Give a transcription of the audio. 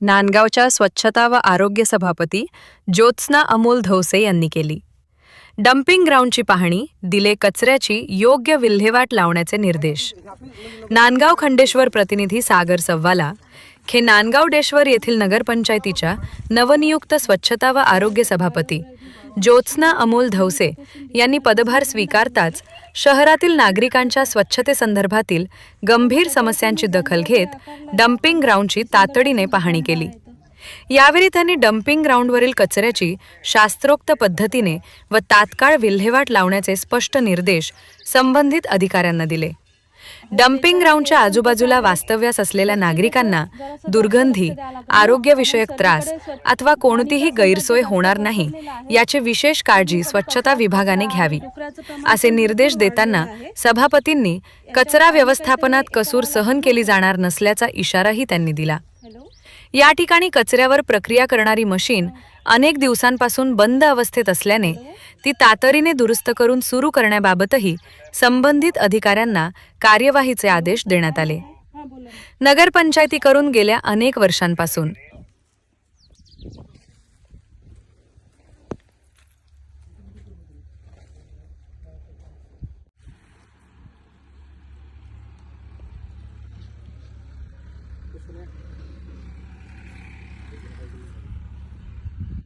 नांदगावच्या स्वच्छता व आरोग्य सभापती ज्योत्स्ना अमोल धवसे यांनी केली. डम्पिंग ग्राउंडची पाहणी दिले कचऱ्याची योग्य विल्हेवाट लावण्याचे निर्देश. नांदगाव खंडेश्वर प्रतिनिधी सागर सव्वाला खे नांदगावडेश्वर येथील नगरपंचायतीच्या नवनियुक्त स्वच्छता व आरोग्य सभापती ज्योत्स्ना अमोल धवसे यांनी पदभार स्वीकारताच शहरातील नागरिकांच्या स्वच्छतेसंदर्भातील गंभीर समस्यांची दखल घेत डम्पिंग ग्राउंडची तातडीने पाहणी केली. यावेळी त्यांनी डम्पिंग ग्राउंडवरील कचऱ्याची शास्त्रोक्त पद्धतीने व तात्काळ विल्हेवाट लावण्याचे स्पष्ट निर्देश संबंधित अधिकाऱ्यांना दिले. डम्पिंग ग्राउंडच्या आजूबाजूला वास्तव्यास असलेल्या नागरिकांना दुर्गंधी आरोग्यविषयक त्रास अथवा कोणतीही गैरसोय होणार नाही याची विशेष काळजी स्वच्छता विभागाने घ्यावी. असे निर्देश देताना सभापतींनी कचरा व्यवस्थापनात कसूर सहन केली जाणार नसल्याचा इशाराही त्यांनी दिला. या ठिकाणी कचऱ्यावर प्रक्रिया करणारी मशीन अनेक दिवसांपासून बंद अवस्थेत असल्याने ती तातडीने दुरुस्त करून सुरू करण्याबाबतही संबंधित अधिकाऱ्यांना कार्यवाहीचे आदेश देण्यात आले. नगरपंचायतीकडून गेल्या अनेक वर्षांपासून.